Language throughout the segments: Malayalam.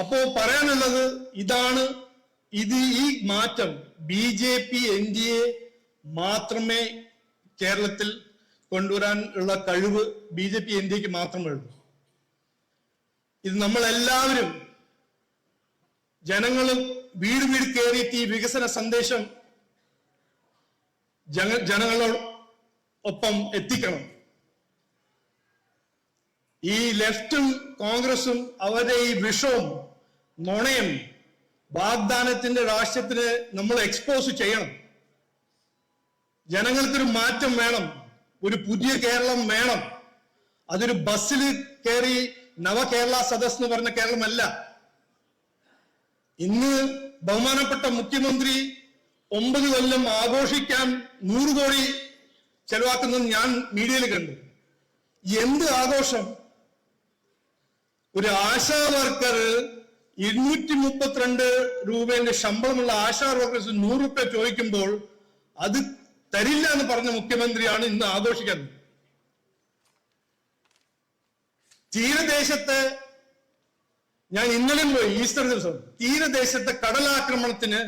അപ്പോ പറയാനുള്ളത് ഇതാണ് ഇത് ഈ മാറ്റം B J P N D A മാത്രമേ കേരളത്തിൽ കൊണ്ടുവരാൻ ഉള്ള കഴിവ് B J P N D എക്ക് മാത്രമേ ഉള്ളൂ. ഇത് നമ്മൾ എല്ലാവരും ജനങ്ങളും വീട് വീട് കയറിയിട്ട് ഈ വികസന സന്ദേശം ജന ജനങ്ങളോടൊപ്പം എത്തിക്കണം. ഈ ലെഫ്റ്റും കോൺഗ്രസും അവരുടെ ഈ വിഷവും നുണയും വാഗ്ദാനത്തിന്റെ രാഷ്ട്രത്തിന് നമ്മൾ എക്സ്പോസ് ചെയ്യണം. ജനങ്ങൾക്കൊരു മാറ്റം വേണം. ഒരു പുതിയ കേരളം വേണം. അതൊരു ബസ്സിൽ കയറി നവകേരള സദസ് എന്ന് പറഞ്ഞ കേരളമല്ല. ഇന്ന് ബഹുമാനപ്പെട്ട മുഖ്യമന്ത്രി ഒമ്പത് കൊല്ലം ആഘോഷിക്കാൻ നൂറ് കോടി ചെലവാക്കുന്നത് ഞാൻ മീഡിയയിൽ കണ്ടു. എന്ത് ആഘോഷം? ഒരു ആശാ വർക്കർ ഇരുന്നൂറ്റി മുപ്പത്തിരണ്ട് രൂപയുടെ ശമ്പളമുള്ള ആശാ വർക്കേഴ്സ് നൂറ് രൂപ ചോദിക്കുമ്പോൾ അത് തരില്ല എന്ന് പറഞ്ഞ മുഖ്യമന്ത്രിയാണ് ഇന്ന് ആഘോഷിക്കുന്നത് തീരദേശത്തെ ഞാൻ ഇന്നലെ പോയി ഈസ്റ്റർ ദിവസം. തീരദേശത്തെ കടലാക്രമണത്തിന്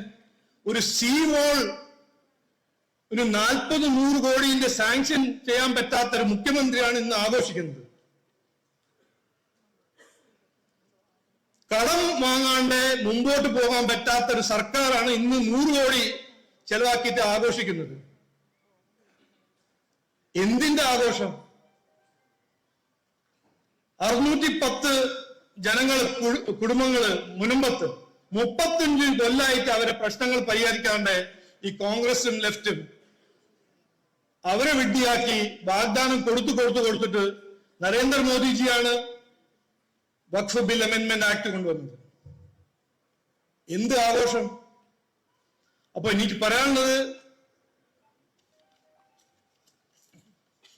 ഒരു സീ വോൾ ഒരു നാൽപ്പത് നൂറ് കോടിന്റെ സാങ്ഷൻ ചെയ്യാൻ പറ്റാത്ത ഒരു മുഖ്യമന്ത്രിയാണ് ഇന്ന് ആഘോഷിക്കുന്നത്. കടം വാങ്ങാണ്ട് മുമ്പോട്ട് പോകാൻ പറ്റാത്ത ഒരു സർക്കാരാണ് ഇന്ന് നൂറ് കോടി ചെലവാക്കിയിട്ട് ആഘോഷിക്കുന്നത്. എന്തിന്റെ ആഘോഷം? അറുന്നൂറ്റി പത്ത് ജനങ്ങൾ കുടുംബങ്ങൾ മുനമ്പത്ത് മുപ്പത്തഞ്ച് കൊല്ലായിട്ട് അവരെ പ്രശ്നങ്ങൾ പരിഹരിക്കാണ്ട് ഈ കോൺഗ്രസും ലെഫ്റ്റും അവരെ വിഡ്ഢിയാക്കി വാഗ്ദാനം കൊടുത്തു കൊടുത്തു കൊടുത്തിട്ട് നരേന്ദ്രമോദിജിയാണ് വഖഫ് ബിൽ അമെന്റ്മെന്റ് ആക്ട് കൊണ്ടുവന്നത്. എന്ത് ആഘോഷം? അപ്പൊ എനിക്ക് പറയാനുള്ളത്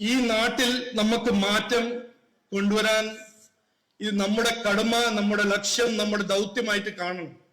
ഈ നാട്ടിൽ നമുക്ക് മാറ്റം കൊണ്ടുവരാൻ ഇത് നമ്മുടെ കടമ നമ്മുടെ ലക്ഷ്യം നമ്മുടെ ദൗത്യമായിട്ട് കാണണം.